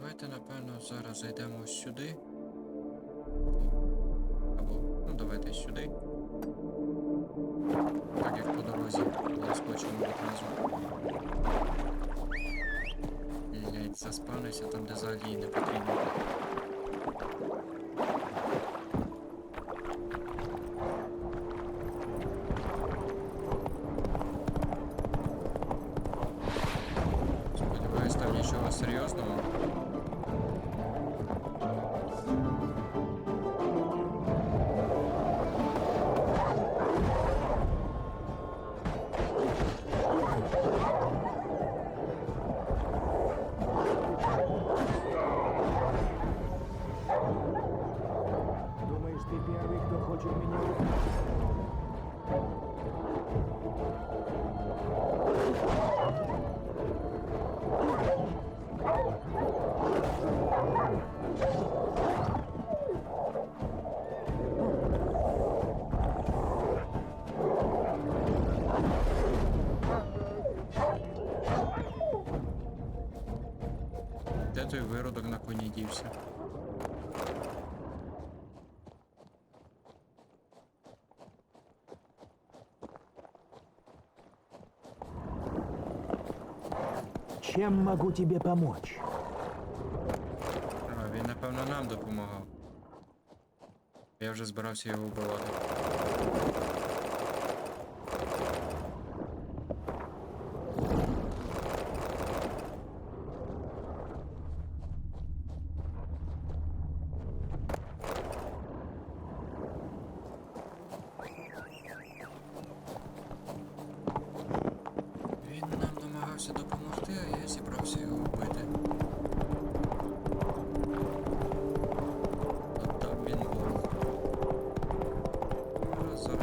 Давайте, напевно, зараз зайдемо сюди. Або, ну давайте сюди. Так як по дорозі заскочимо відразу. Блять, заспавнився там, де взагалі не потрібно. Сподіваюсь, там нічого серйозного. Ты первый, кто хочет меня? Де той на коні дівся? Чем могу тебе помочь? А, він, напевно, нам допомагав. Я вже збирався його вбивати.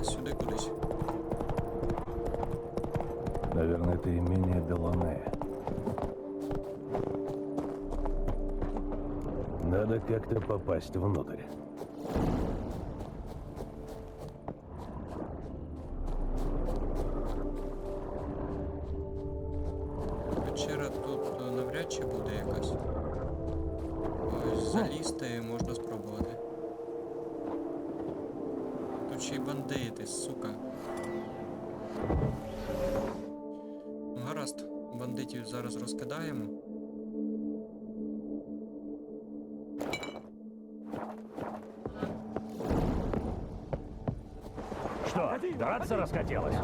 Сюди кудись. Наверное, это имение Делане. Надо как-то попасть внутрь. Печера тут е, навряд чи буде якась. Ось залізти можна спробувати. Тут ще й бандити, сука. Ну, Гаразд, бандитів зараз розкидаємо. Что, драться расхотелось?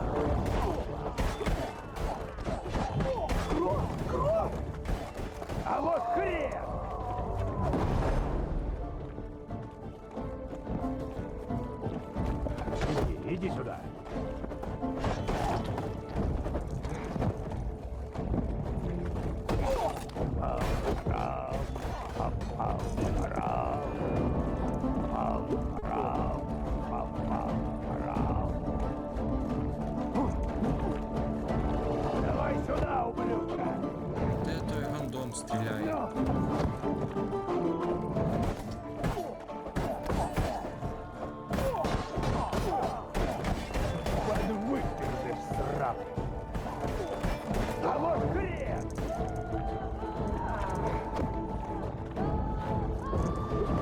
Стріляє?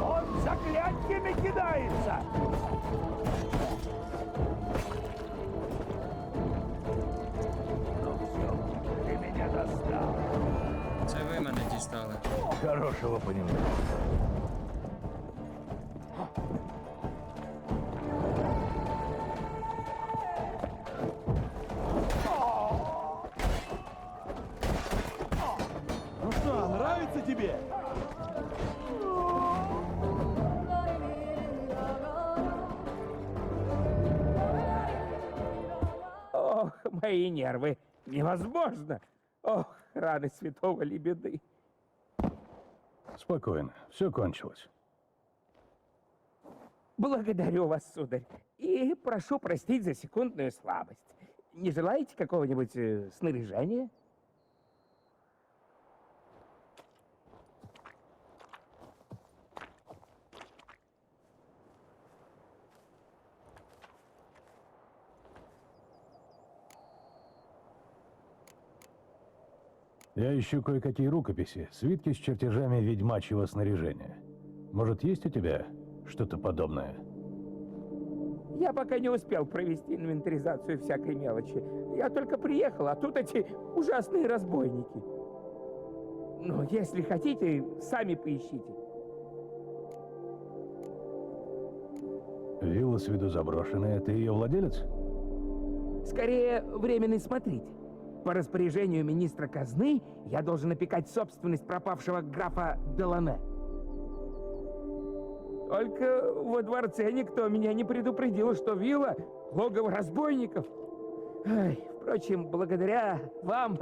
Он заклятиями кидается! Хорошего понимания. Ну что, нравится тебе? Ох, мои нервы. Невозможно. Ох, раны святого лебеды. Спокойно, все кончилось. Благодарю вас, сударь. И прошу простить за секундную слабость. Не желаете какого-нибудь э, снаряжения? Я ищу кое-какие рукописи, свитки с чертежами ведьмачьего снаряжения. Может, есть у тебя что-то подобное? Я пока не успел провести инвентаризацию всякой мелочи. Я только приехал, а тут эти ужасные разбойники. Ну, если хотите, сами поищите. Вилла с виду заброшенная. Ты ее владелец? Скорее, временный смотритель. По распоряжению министра казны я должен опекать собственность пропавшего графа Делане. Только во дворце никто меня не предупредил, что вилла — логово разбойников. Ай, впрочем, благодаря вам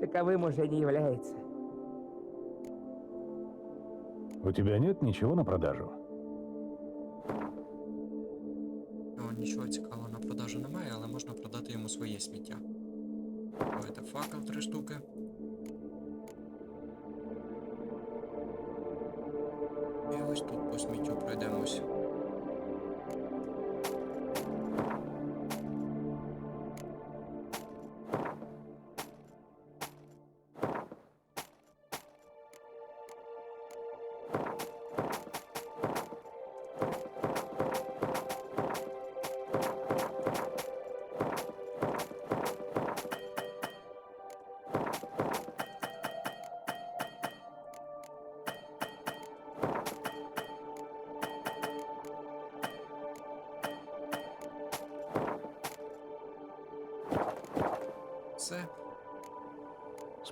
таковым уже не является. У тебя нет ничего на продажу? О, нічого цікавого на продажу немає, але можна продати йому своє сміття. Давайте факел три штуки. І ось тут по сміттю пройдемось. Все.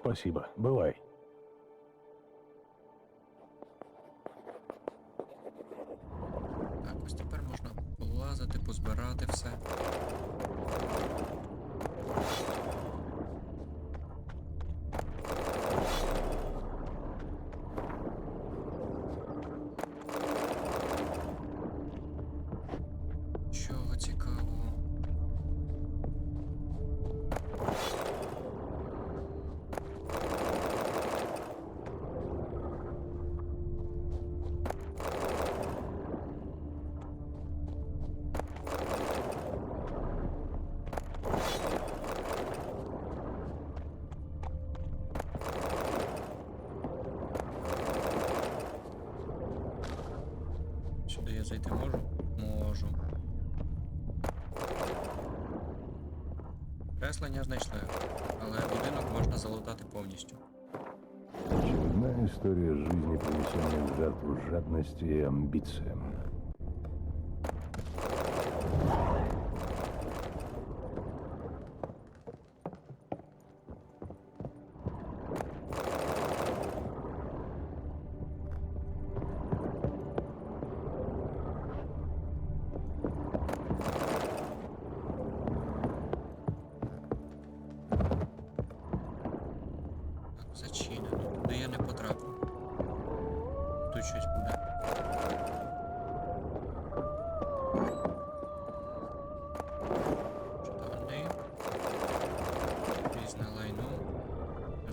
Спасибо. Бывай. Так, ось тепер можна полазити, позбирати все. Я зайти можу? Можу. Креслення знайшли, але будинок можна залутати повністю. Очередная история жизни, принесенная в жертву жадности и амбициям.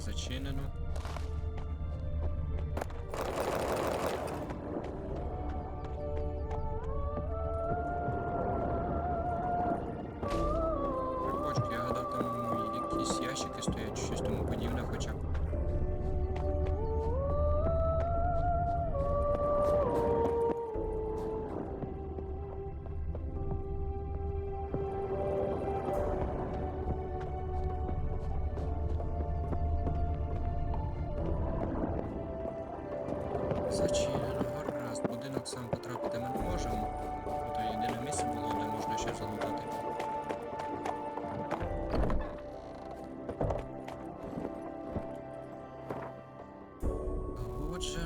Зачинено.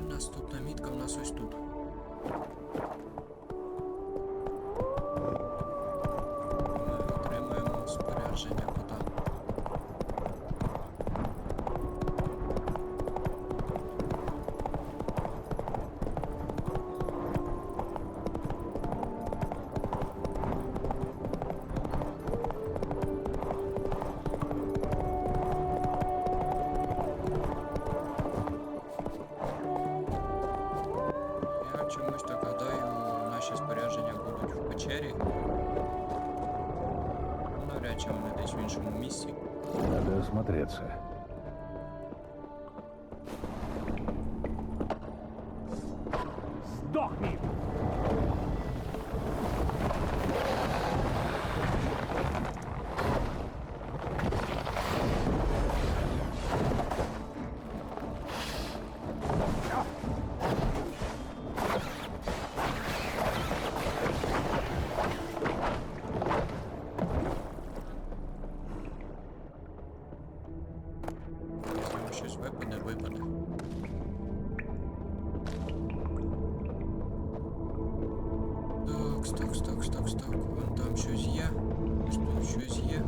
Наступна мітка в нас ось тут. осмотреться. Сдохни! Щось випаде, випаде. Так, так, так, так, так. Вон там щось є. Ось тут щось є.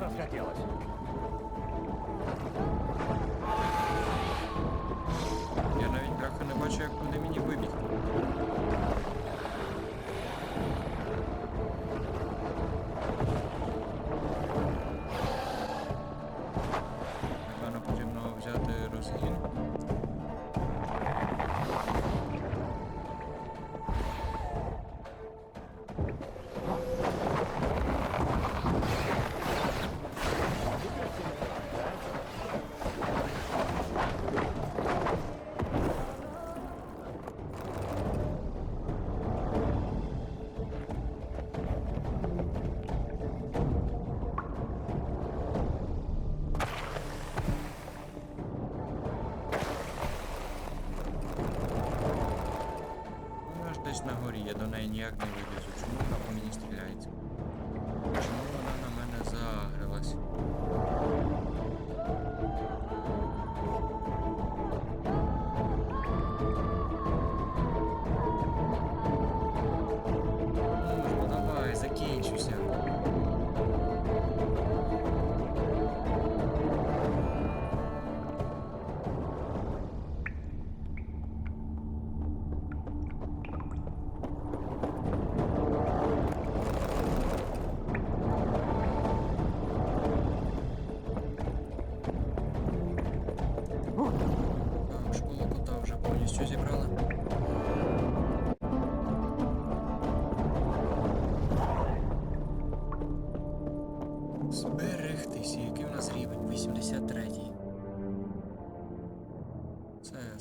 расхотелось? Я навіть бляха не бачу, як туди мені вибігти. десь на горі, я до неї ніяк не вилізу. Чому вона по мені стріляється?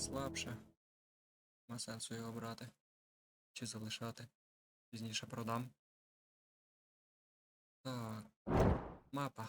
Слабше. Нема сенсу його брати. Чи залишати. Пізніше продам. Так. Мапа.